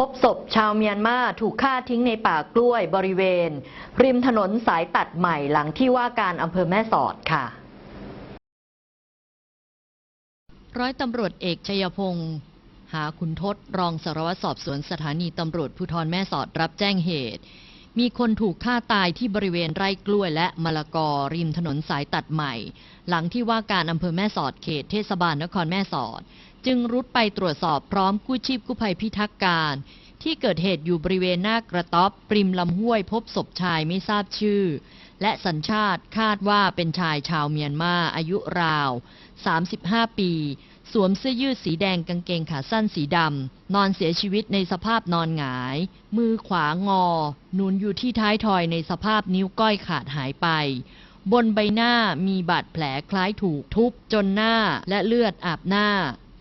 พบศพชาวเมียนมาถูกฆ่าทิ้งในป่ากล้วยบริเวณ ริมถนนสายตัดใหม่หลังที่ว่าการอำเภอแม่สอดค่ะ ร้อยตำรวจเอกชัยพงศ์หาขุนทศรองสารวัตรสอบสวนสถานีตำรวจภูธรแม่สอดรับแจ้งเหตุ มีคนถูกฆ่าตายที่บริเวณไร่กล้วยและมะละกอริมถนนสายตัดใหม่ หลังที่ว่าการอำเภอแม่สอดเขตเทศบาลนครแม่สอด จึงรุดไปตรวจสอบพร้อมกู้ชีพกู้ภัยพิทักษ์การ ที่เกิดเหตุอยู่บริเวณหน้ากระต๊อบปริมลำห้วยพบศพชายไม่ทราบชื่อ และสัญชาติคาดว่าเป็นชายชาวเมียนมาอายุราว 35 ปี สวมเสื้อยืดสีแดงกางเกงขาสั้นสีดำ นอนเสียชีวิตในสภาพนอนหงาย มือขวางอหนุนอยู่ที่ท้ายทอยในสภาพนิ้วก้อยขาดหายไปบนใบหน้ามีบาดแผลคล้ายถูกทุบจนหน้าและเลือดอาบหน้า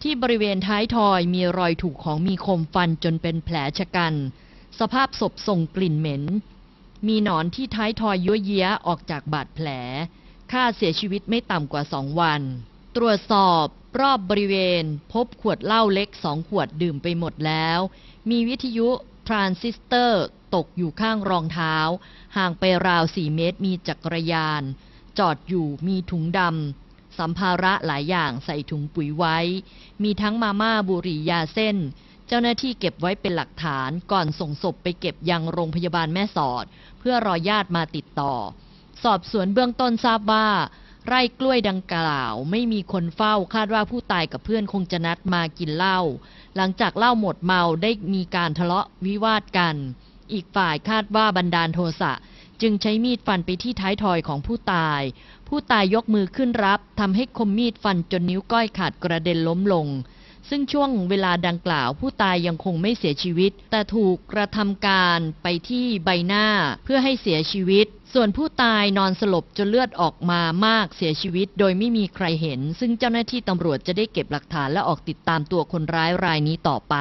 ที่บริเวณท้ายทอยมีรอยถูกของมีคมฟันจนเป็นแผลชะกัน สภาพศพส่งกลิ่นเหม็น มีหนอนที่ท้ายทอยยั่วเยี้ยออกจากบาดแผล ค่าเสียชีวิตไม่ต่ำกว่าสองวัน ตรวจสอบรอบบริเวณ พบขวดเหล้าเล็กสองขวดดื่มไปหมดแล้ว มีวิทยุทรานซิสเตอร์ตกอยู่ข้างรองเท้า ห่างไปราวสี่เมตรมีจักรยาน จอดอยู่มีถุงดำ สัมภาระหลายอย่างใส่ถุงปุ๋ยไว้ มีทั้งมาม่าบุหรี่ยาเส้น เจ้าหน้าที่เก็บไว้เป็นหลักฐานก่อนส่งศพไปเก็บยังโรงพยาบาลแม่สอด เพื่อรอญาติมาติดต่อ สอบสวนเบื้องต้นทราบว่า ไร่กล้วยดังกล่าว ไม่มีคนเฝ้าคาดว่าผู้ตายกับเพื่อนคงจะนัดมากินเหล้าหลังจากเหล้าหมดเมาได้มีการทะเลาะวิวาทกัน อีกฝ่ายคาดว่าบันดาลโทสะ จึงใช้มีดฟันไปที่ท้ายทอยของผู้ตาย ผู้ตายยกมือขึ้นรับทำให้คมมีดฟันจนนิ้วก้อยขาดกระเด็นล้มลง ซึ่งช่วงเวลาดังกล่าวผู้ตายยังคงไม่เสียชีวิต แต่ถูกกระทำการไปที่ใบหน้าเพื่อให้เสียชีวิต ส่วนผู้ตายนอนสลบจนเลือดออกมามากเสียชีวิต โดยไม่มีใครเห็น ซึ่งเจ้าหน้าที่ตำรวจจะได้เก็บหลักฐานและออกติดตามตัวคนร้ายรายนี้ต่อไป